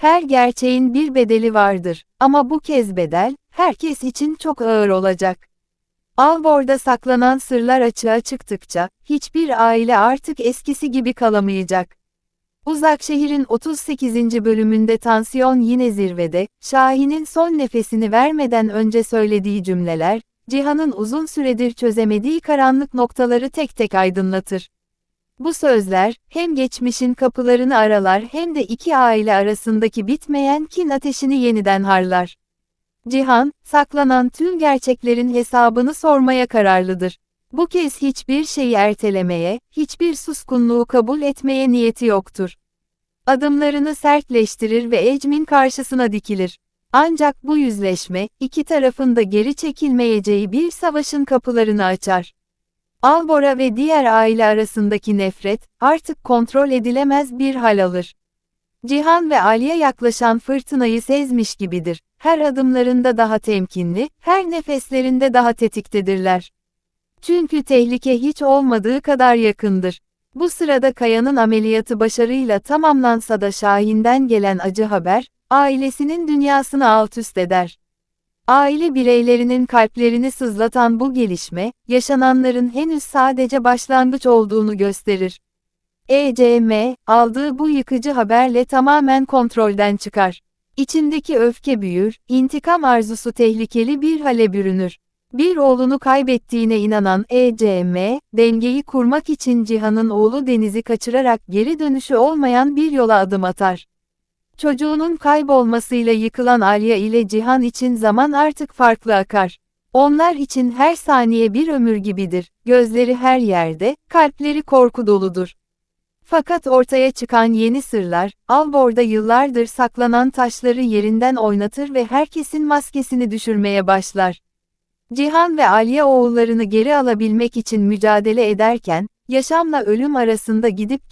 Her gerçeğin bir bedeli vardır ama bu kez bedel, herkes için çok ağır olacak. Albor'da saklanan sırlar açığa çıktıkça, hiçbir aile artık eskisi gibi kalamayacak. Uzak şehrin 38. bölümünde tansiyon yine zirvede, Şahin'in son nefesini vermeden önce söylediği cümleler, Cihan'ın uzun süredir çözemediği karanlık noktaları tek tek aydınlatır. Bu sözler, hem geçmişin kapılarını aralar hem de iki aile arasındaki bitmeyen kin ateşini yeniden harlar. Cihan, saklanan tüm gerçeklerin hesabını sormaya kararlıdır. Bu kez hiçbir şeyi ertelemeye, hiçbir suskunluğu kabul etmeye niyeti yoktur. Adımlarını sertleştirir ve Ecmin karşısına dikilir. Ancak bu yüzleşme, iki tarafın da geri çekilmeyeceği bir savaşın kapılarını açar. Albora ve diğer aile arasındaki nefret, artık kontrol edilemez bir hal alır. Cihan ve Ali'ye yaklaşan fırtınayı sezmiş gibidir. Her adımlarında daha temkinli, her nefeslerinde daha tetiktedirler. Çünkü tehlike hiç olmadığı kadar yakındır. Bu sırada Kaya'nın ameliyatı başarıyla tamamlansa da Şahin'den gelen acı haber, ailesinin dünyasını alt üst eder. Aile bireylerinin kalplerini sızlatan bu gelişme, yaşananların henüz sadece başlangıç olduğunu gösterir. ECM, aldığı bu yıkıcı haberle tamamen kontrolden çıkar. İçindeki öfke büyür, intikam arzusu tehlikeli bir hale bürünür. Bir oğlunu kaybettiğine inanan ECM, dengeyi kurmak için Cihan'ın oğlu Deniz'i kaçırarak geri dönüşü olmayan bir yola adım atar. Çocuğunun kaybolmasıyla yıkılan Alya ile Cihan için zaman artık farklı akar. Onlar için her saniye bir ömür gibidir, gözleri her yerde, kalpleri korku doludur. Fakat ortaya çıkan yeni sırlar, Albor'da yıllardır saklanan taşları yerinden oynatır ve herkesin maskesini düşürmeye başlar. Cihan ve Alya oğullarını geri alabilmek için mücadele ederken, yaşamla ölüm arasında gidip